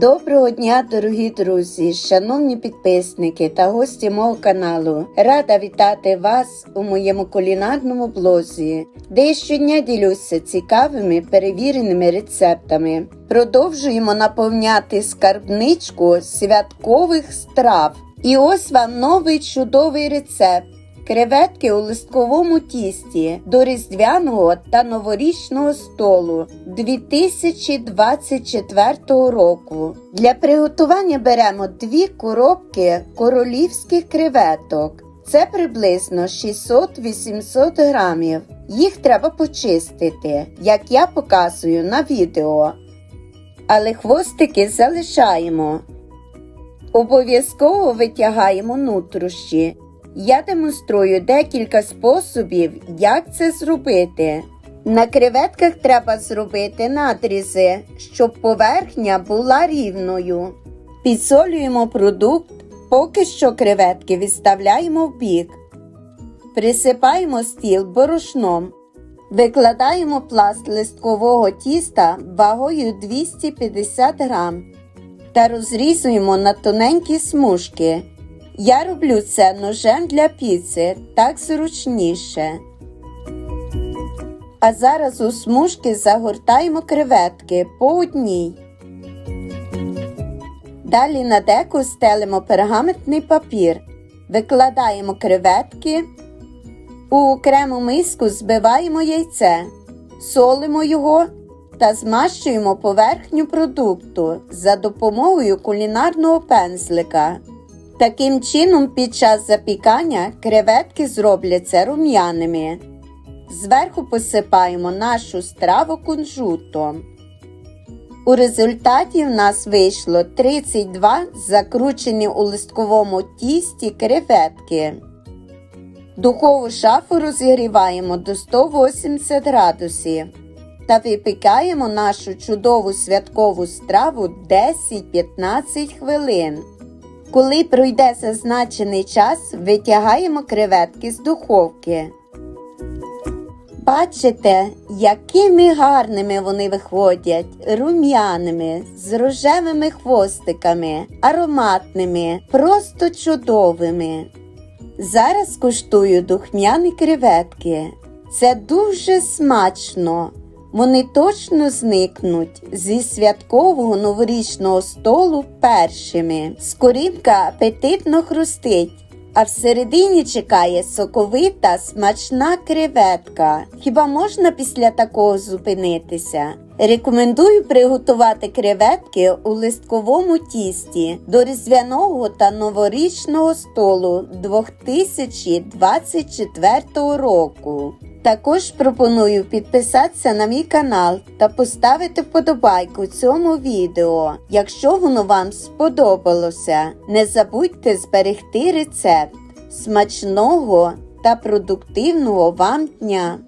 Доброго дня, дорогі друзі, шановні підписники та гості мого каналу. Рада вітати вас у моєму кулінарному блозі, де я щодня ділюся цікавими перевіреними рецептами. Продовжуємо наповняти скарбничку святкових страв. І ось вам новий чудовий рецепт. Креветки у листковому тісті до різдвяного та новорічного столу 2024 року. Для приготування беремо дві коробки королівських креветок. Це приблизно 600-800 грамів. Їх треба почистити, як я показую на відео. Але хвостики залишаємо. Обов'язково витягаємо нутрощі. Я демонструю декілька способів, як це зробити. На креветках треба зробити надрізи, щоб поверхня була рівною. Підсолюємо продукт, поки що креветки відставляємо в бік. Присипаємо стіл борошном. Викладаємо пласт листкового тіста вагою 250 грам та розрізуємо на тоненькі смужки. Я роблю це ножем для піци, так зручніше. А зараз у смужки загортаємо креветки по одній. Далі на деку стелимо пергаментний папір, викладаємо креветки. У окрему миску збиваємо яйце, солимо його та змащуємо поверхню продукту за допомогою кулінарного пензлика. Таким чином, під час запікання креветки зробляться рум'яними. Зверху посипаємо нашу страву кунжутом. У результаті в нас вийшло 32 закручені у листковому тісті креветки. Духову шафу розігріваємо до 180 градусів та випікаємо нашу чудову святкову страву 10-15 хвилин. Коли пройде зазначений час, витягаємо креветки з духовки. Бачите, якими гарними вони виходять, рум'яними, з рожевими хвостиками, ароматними, просто чудовими. Зараз куштую духмяні креветки. Це дуже смачно. Вони точно зникнуть зі святкового новорічного столу першими. Скорінка апетитно хрустить, а всередині чекає соковита смачна креветка. Хіба можна після такого зупинитися? Рекомендую приготувати креветки у листковому тісті до різдвяного та новорічного столу 2024 року. Також пропоную підписатися на мій канал та поставити вподобайку цьому відео, якщо воно вам сподобалося. Не забудьте зберегти рецепт смачного та продуктивного вам дня!